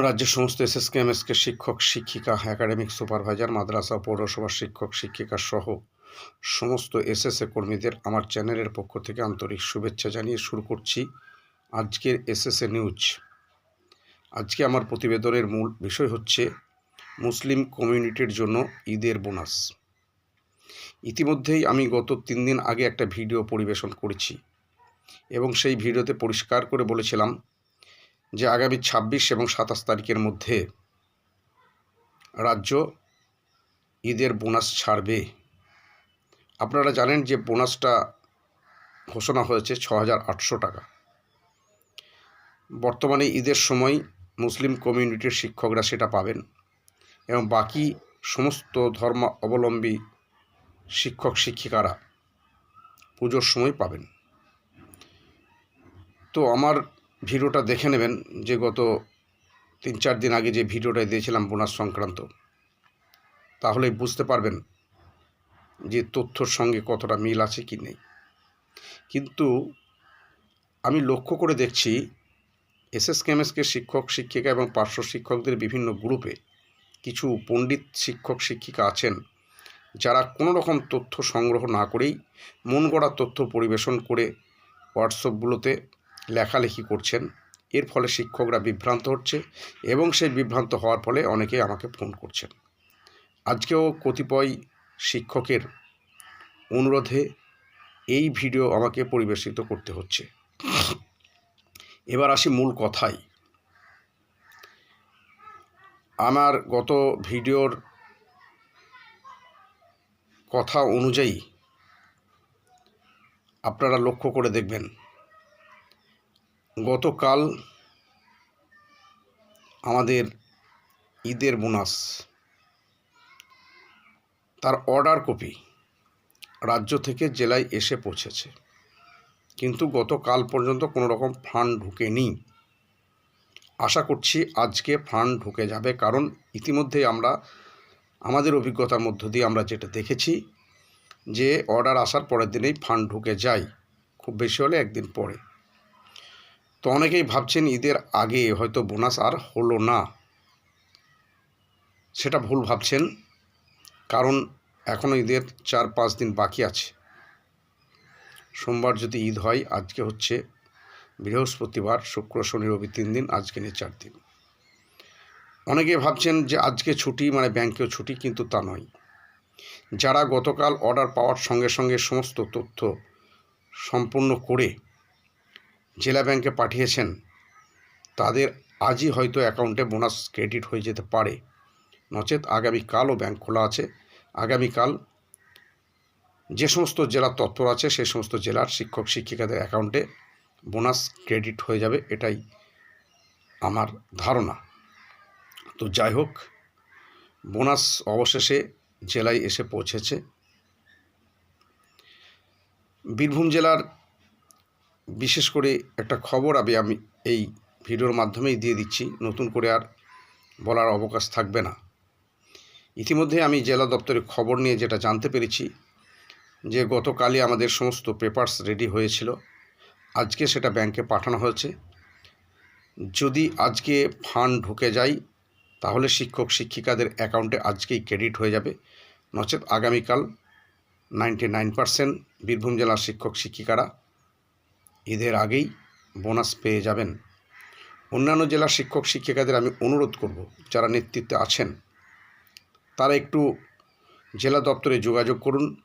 রাজ্যের সমস্ত SSK, MSK শিক্ষক, শিক্ষিকা একাডেমিক সুপারভাইজার মাদ্রাসা ও পৌরসভার শিক্ষক, শিক্ষিকা সহ সমস্ত এসএসএ কর্মীদের আমার চ্যানেলের পক্ষ থেকে আন্তরিক শুভেচ্ছা জানিয়ে শুরু করছি আজকের এসএসএ নিউজ। আজকে আমার প্রতিবেদনের মূল বিষয় হচ্ছে মুসলিম কমিউনিটির জন্য ঈদের বোনাস। ইতিমধ্যেই আমি গত তিন দিন আগে একটা ভিডিও পরিবেশন করেছি এবং সেই ভিডিওতে পরিষ্কার করে বলেছিলাম যে আগামী ছাব্বিশ এবং সাতাশ তারিখের মধ্যে রাজ্য ঈদের বোনাস ছাড়বে। আপনারা জানেন যে বোনাসটা ঘোষণা হয়েছে ছ টাকা। বর্তমানে ঈদের সময় মুসলিম কমিউনিটির শিক্ষকরা সেটা পাবেন এবং বাকি সমস্ত ধর্ম অবলম্বী শিক্ষক, শিক্ষিকারা পুজোর সময় পাবেন। তো আমার ভিডিওটা দেখে নেবেন যে গত তিন চার দিন আগে যে ভিডিওটা দিয়েছিলাম বোনাস সংক্রান্ত তাহলে বুঝতে পারবেন যে তথ্যর সঙ্গে কতটা মিল আছে কি নেই। কিন্তু আমি লক্ষ্য করে দেখছি এসএস কেমএসকে শিক্ষক, শিক্ষিকা এবং পার্শ্ব শিক্ষকদের বিভিন্ন গ্রুপে কিছু পণ্ডিত শিক্ষক, শিক্ষিকা আছেন যারা কোনো রকম তথ্য সংগ্রহ না করেই মন গড়া তথ্য পরিবেশন করে হোয়াটসঅ্যাপগুলোতে লেখালেখি করছেন। এর ফলে শিক্ষকরা বিভ্রান্ত হচ্ছে এবং সেই বিভ্রান্ত হওয়ার ফলে অনেকেই আমাকে ফোন করছেন। আজকেও কতিপয় শিক্ষকের অনুরোধে এই ভিডিও আমাকে পরিবেশিত করতে হচ্ছে। এবার আসি মূল কথায়। আমার গত ভিডিওর কথা অনুযায়ী আপনারা লক্ষ্য করে দেখবেন গতকাল আমাদের ঈদের বোনাস। তার অর্ডার কপি রাজ্য থেকে জেলায় এসে পৌঁছেছে। কিন্তু গতকাল পর্যন্ত কোনো রকম ফান্ড ঢুকেনি। আশা করছি আজকে ফান্ড ঢুকে যাবে, কারণ ইতিমধ্যেই আমরা, আমাদের অভিজ্ঞতার মধ্য দিয়ে আমরা যেটা দেখেছি, যে অর্ডার আসার পরের দিনেই ফান্ড ঢুকে যায়। খুব বেশি হলে একদিন পরে। তো অনেকেই ভাবছেন ঈদের আগে হয়তো বোনাস আর হলো না। সেটা ভুল ভাবছেন, কারণ এখনও ঈদের চার পাঁচ দিন বাকি আছে। সোমবার যদি ঈদ হয়, আজকে হচ্ছে বৃহস্পতিবার, শুক্র, শনি, রবি তিন দিন, আজকে নিয়ে চার দিন। অনেকে ভাবছেন যে আজকে ছুটি মানে ব্যাংকেও ছুটি, কিন্তু তা নয়। যারা গতকাল অর্ডার পাওয়ার সঙ্গে সঙ্গে সমস্ত তথ্য সম্পূর্ণ করে জেলা ব্যাংকে পাঠিয়েছেন, তাদের আজই হয়তো অ্যাকাউন্টে বোনাস ক্রেডিট হয়ে যেতে পারে। নচেত আগামীকালও ব্যাংক খোলা আছে। আগামীকাল যে সমস্ত জেলার তৎপর আছে, সেই সমস্ত জেলার শিক্ষক, শিক্ষিকাদের অ্যাকাউন্টে বোনাস ক্রেডিট হয়ে যাবে এটাই আমার ধারণা। তো যাই হোক, বোনাস অবশেষে জেলায় এসে পৌঁছেছে। বীরভূম জেলার বিশেষ করে একটা খবর আমি আমি এই ভিডিওর মাধ্যমেই দিয়ে দিচ্ছি। নতুন করে আর বলার অবকাশ থাকবে না। ইতিমধ্যে আমি জেলা দপ্তরে খবর নিয়ে যেটা জানতে পেরেছি যে গতকালই আমাদের সমস্ত পেপার্স রেডি হয়েছিল। আজকে সেটা ব্যাংকে পাঠানো হয়েছে। যদি আজকে ফান্ড ঢুকে যায়, তাহলে শিক্ষক শিক্ষিকাদের অ্যাকাউন্টে আজকেই ক্রেডিট হয়ে যাবে। নচেত আগামীকাল নাইনটি নাইন পারসেন্ট বীরভূম জেলার শিক্ষক শিক্ষিকারা ঈদের আগেই বোনাস পেয়ে যাবেন। অন্যান্য জেলার শিক্ষক শিক্ষিকাদের আমি অনুরোধ করব, যারা নেতৃত্বে আছেন, তারা একটু জেলা দপ্তরে যোগাযোগ করুন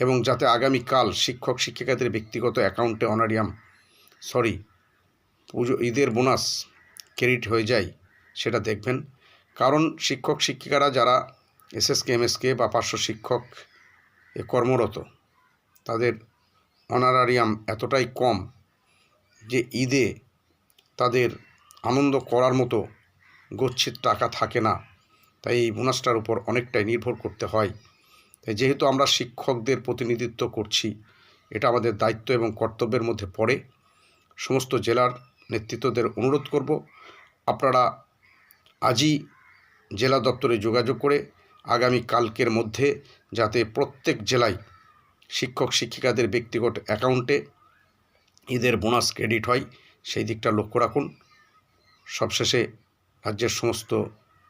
এবং যাতে আগামীকাল শিক্ষক শিক্ষিকাদের ব্যক্তিগত অ্যাকাউন্টে অনারিয়াম, সরি, পুজো, ঈদের বোনাস ক্রেডিট হয়ে যায় সেটা দেখবেন। কারণ শিক্ষক শিক্ষিকারা যারা এসএসকে, এমএসকে বা পার্শ্ব শিক্ষক এ কর্মরত, তাদের অনারারিয়াম এতটাই কম যে ঈদে তাদের আনন্দ করার মতো গচ্ছিত টাকা থাকে না, তাই এই বোনাসটার উপর অনেকটাই নির্ভর করতে হয়। তাই যেহেতু আমরা শিক্ষকদের প্রতিনিধিত্ব করছি, এটা আমাদের দায়িত্ব এবং কর্তব্যের মধ্যে পড়ে, সমস্ত জেলার নেতৃত্বদের অনুরোধ করব, আপনারা আজই জেলা দপ্তরে যোগাযোগ করে আগামী কালকের মধ্যে যাতে প্রত্যেক জেলায় শিক্ষক শিক্ষিকাদের ব্যক্তিগত অ্যাকাউন্টে ঈদের বোনাস ক্রেডিট হয়, সেই দিকটা লক্ষ্য রাখুন। সবশেষে রাজ্যের সমস্ত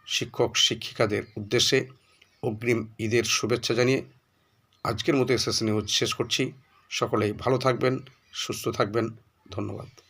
শিক্ষক, শিক্ষিকাদের উদ্দেশ্যে অগ্রিম ঈদের শুভেচ্ছা জানিয়ে আজকের মতো এসএস নিউজ শেষ করছি। সকলেই ভালো থাকবেন, সুস্থ থাকবেন। ধন্যবাদ।